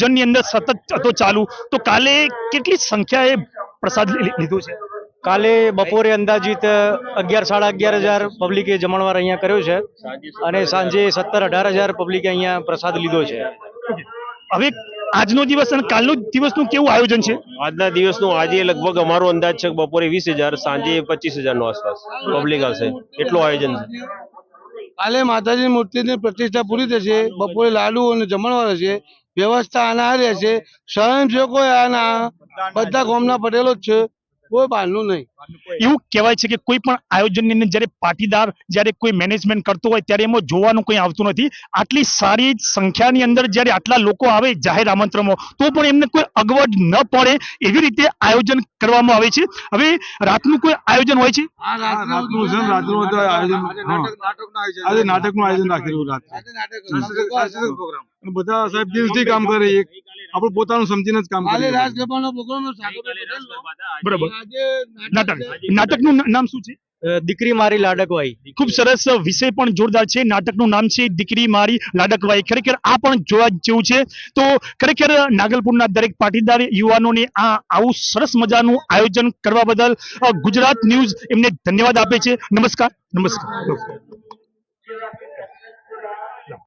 જનની અંદર સતત હતો ચાલુ. તો કાલે કેટલી સંખ્યાએ પ્રસાદ લીધો છે? કાલે બપોરે અંદાજિત અગિયાર સાડા અગિયાર હજાર પબ્લિકે જમણવાર અહીંયા કર્યો છે. અને સાંજે સત્તર અઢાર હજાર પબ્લિકે અહીંયા પ્રસાદ લીધો છે. હવે આજનો દિવસ અને કાલનો દિવસનું કેવું આયોજન છે? આજના દિવસનું આજે લગભગ અમારો અંદાજ છે બપોરે વીસ હજાર સાંજે પચીસ હજાર નો આસપાસ પબ્લિક આવશે. એટલું આયોજન છે. કાલે માતાજીની મૂર્તિની પ્રતિષ્ઠા પૂરી થશે. બપોરે લાડુ અને જમણવાર હશે. વ્યવસ્થા આના આ રહેશે સ્વયંસેવકો આના બધા ગામના પટેલો જ છે. કોઈ બહારનું નહીં. એવું કહેવાય છે કે કોઈ પણ આયોજનની અંદર જ્યારે પાટીદાર જ્યારે કોઈ મેનેજમેન્ટ કરતો હોય ત્યારે એમાં જોવાનું કંઈ આવતું નથી. આટલી સારી સંખ્યાની અંદર જ્યારે આટલા લોકો આવે જાહેર આમંત્રણમાં તો પણ એમને કોઈ અગવડ ન પડે એવી રીતે આયોજન કરવામાં આવે છે. હવે રાતનું કોઈ આયોજન હોય છે? નાટકનું આયોજન રાખેલું બધા સાહેબ દિવસથી કામ કરે એક? આપણે પોતાનું સમજીને જ કામ કરીએ રાજસભાનો પ્રોગ્રામ બરાબર. નાટક નાટકનું નામ શું છે? દીકરી મારી લાડકવાઈ. ખૂબ સરસ વિષય પણ જોરદાર છે. નાટકનું નામ છે દીકરી મારી લાડકવાઈ. ખરેખર આ પણ જોવા જેવું છે. તો ખરેખર નાગલપુરના દરેક પાટીદાર યુવાનોને આ આવું સરસ મજાનું આયોજન કરવા બદલ ગુજરાત ન્યૂઝ એમને ધન્યવાદ આપે છે. નમસ્કાર. નમસ્કાર.